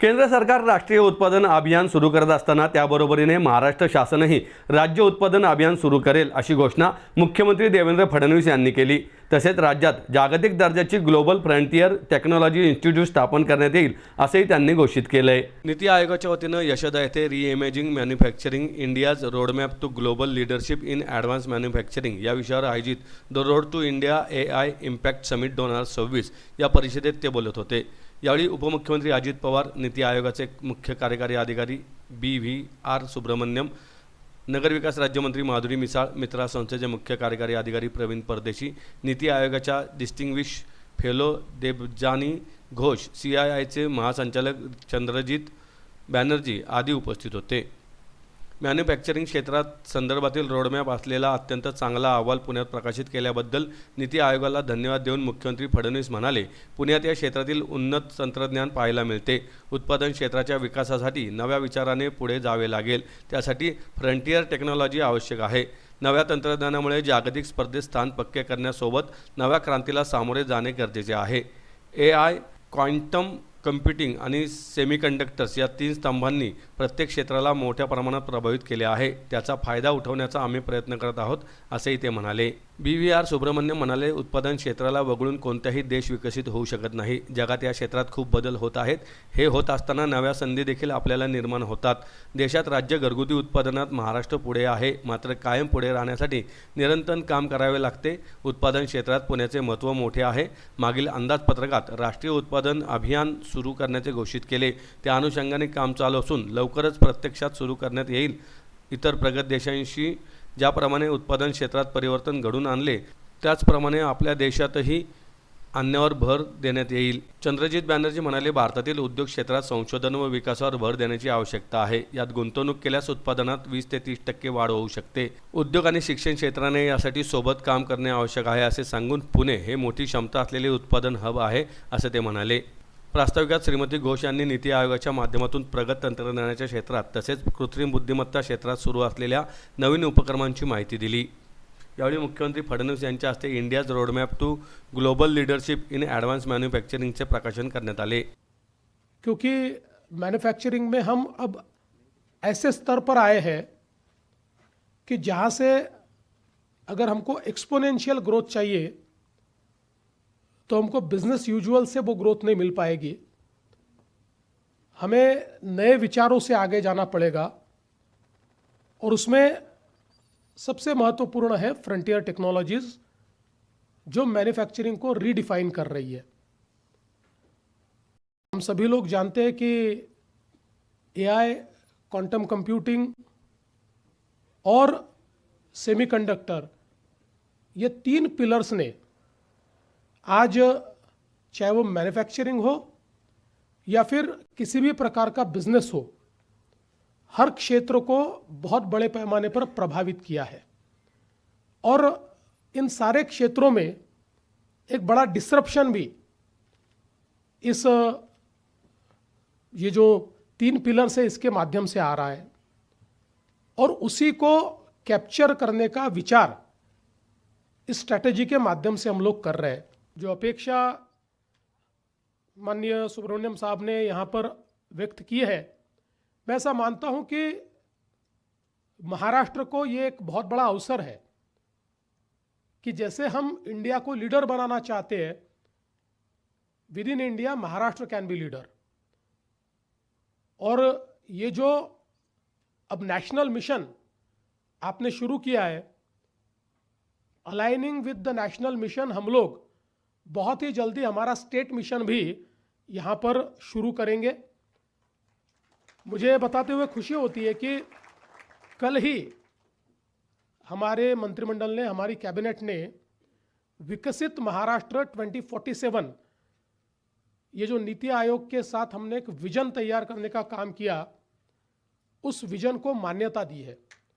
केंद्र सरकार राष्ट्रीय उत्पादन अभियान सुरू करत असताना त्याबरोबरीने महाराष्ट्र शासनही राज्य उत्पादन अभियान सुरू करेल अशी घोषणा मुख्यमंत्री देवेंद्र फडणवीस यांनी केली. तसेच राज्यात जागतिक दर्जाची ग्लोबल फ्रंटियर टेक्नॉलॉजी इन्स्टिट्यूट स्थापन करण्यात येईल असंही त्यांनी घोषित केलं आहे नीती आयोगाच्या वतीनं यशदा येथे reimagining manufacturing India's roadmap to global leadership in advanced manufacturing या विषयावर आयोजित the road to India A I impact summit दोन हजार सव्वीस या परिषदेत ते बोलत होते. यावेळी उपमुख्यमंत्री अजित पवार नीती आयोगाचे मुख्य कार्यकारी अधिकारी बी व्ही आर सुब्रमण्यम नगरविकास राज्यमंत्री माधुरी मिसाळ मित्रा संस्थेचे मुख्य कार्यकारी अधिकारी प्रवीण परदेशी नीती आयोगाच्या distinguished fellow Debjani Ghosh C I आयचे महासंचालक चंद्रजित बॅनर्जी आदी उपस्थित होते. मॅन्युफॅक्चरिंग क्षेत्रात संदर्भातील रोडमॅप असलेला अत्यंत चांगला अहवाल पुण्यात प्रकाशित केल्याबद्दल नीती आयोगाला धन्यवाद देऊन मुख्यमंत्री फडणवीस म्हणाले पुण्यात या क्षेत्रातील उन्नत तंत्रज्ञान पाहायला मिळते. उत्पादन क्षेत्राच्या विकासासाठी नव्या विचाराने पुढे जावे लागेल. त्यासाठी फ्रंटियर टेक्नॉलॉजी आवश्यक आहे. नव्या तंत्रज्ञानामुळे जागतिक स्पर्धेत स्थान पक्के करण्यासोबत नव्या क्रांतीला सामोरे जाणे गरजेचे आहे. ए आय क्वांटम कम्प्युटिंग आणि सेमीकंडक्टर्स या तीन स्तंभांनी प्रत्येक क्षेत्राला मोठ्या प्रमाणात प्रभावित केले आहे. त्याचा फायदा उठवण्याचा आम्ही प्रयत्न करत आहोत असेही ते म्हणाले. बी व्ही आर सुब्रमण्यम म्हणाले उत्पादन क्षेत्राला वगळून कोणताही देश विकसित होऊ शकत नाही. जगात या क्षेत्रात खूप बदल होत आहेत. हे होत असताना नव्या संधी देखील आपल्याला निर्माण होतात. देशात राज्य घरगुती उत्पादनात महाराष्ट्र पुढे आहे. मात्र कायम पुढे राहण्यासाठी निरंतर काम करावे लागते. उत्पादन क्षेत्रात पुण्याचे महत्त्व मोठे आहे. मागील अंदाजपत्रकात राष्ट्रीय उत्पादन अभियान सुरू करण्याचे घोषित केले. त्या अनुषंगाने काम चालू असून लवकरच प्रत्यक्षात सुरू करण्यात येईल. इतर प्रगत देशांशी ज्याप्रमाणे उत्पादन क्षेत्रात परिवर्तन घडून आणले त्याचप्रमाणे आपल्या देशातही आणण्यावर भर देण्यात येईल. चंद्रजित बॅनर्जी म्हणाले भारतातील उद्योग क्षेत्रात संशोधन व विकासावर भर देण्याची आवश्यकता आहे. यात गुंतवणूक केल्यास उत्पादनात वीस ते तीस टक्के वाढ होऊ शकते. उद्योग आणि शिक्षण क्षेत्राने यासाठी सोबत काम करणे आवश्यक आहे असे सांगून पुणे हे मोठी क्षमता असलेले उत्पादन हब आहे असे ते म्हणाले. प्रास्ताविकात श्रीमती घोष यांनी नीती आयोगाच्या माध्यमातून प्रगत तंत्रज्ञानाच्या क्षेत्रात तसेच कृत्रिम बुद्धिमत्ता क्षेत्रात सुरू असलेल्या नवीन उपक्रमांची माहिती दिली. यावेळी मुख्यमंत्री फडणवीस यांच्या हस्ते India's roadmap to global leadership in advance मॅन्युफॅक्चरिंगचे प्रकाशन करण्यात आले. क्योंकि मैन्युफैक्चरिंग में हम अब ऐसे स्तर पर आए हैं कि जहाँ से अगर हमको एक्सपोनेंशियल ग्रोथ चाहिए तो हमको बिज़नेस यूजुअल से वो ग्रोथ नहीं मिल पाएगी। हमें नए विचारों से आगे जाना पड़ेगा और उसमें सबसे महत्वपूर्ण है फ्रंटियर टेक्नोलॉजीज़ जो मैन्युफैक्चरिंग को रीडिफाइन कर रही है। हम सभी लोग जानते हैं कि एआई क्वांटम कंप्यूटिंग और सेमीकंडक्टर ये तीन पिलर्स ने आज चाहे वो मैन्युफैक्चरिंग हो या फिर किसी भी प्रकार का बिज़नेस हो, हर क्षेत्र को बहुत बड़े पैमाने पर प्रभावित किया है। और इन सारे क्षेत्रों में एक बड़ा डिसरप्शन भी इस, ये जो तीन पिलर्स है इसके माध्यम से आ रहा है। और उसी को कैप्चर करने का विचार इस स्ट्रैटेजी के माध्यम से हम लोग कर रहे हैं। जो अपेक्षा माननीय सुब्रमण्यम साहब ने यहाँ पर व्यक्त की है, मैं ऐसा मानता हूँ कि महाराष्ट्र को ये एक बहुत बड़ा अवसर है कि जैसे हम इंडिया को लीडर बनाना चाहते हैं, with in India Maharashtra can be leader. और ये जो अब नेशनल मिशन आपने शुरू किया है, aligning with the national mission हम लोग बहुत ही जल्दी हमारा स्टेट मिशन भी यहाँ पर शुरू करेंगे। मुझे बताते हुए खुशी होती है कि कल ही हमारे मंत्रिमंडल ने, हमारी कैबिनेट ने विकसित महाराष्ट्र 2047 ये जो नीति आयोग के साथ हमने एक विजन तैयार करने का काम किया, उस विजन को मान्यता दी है।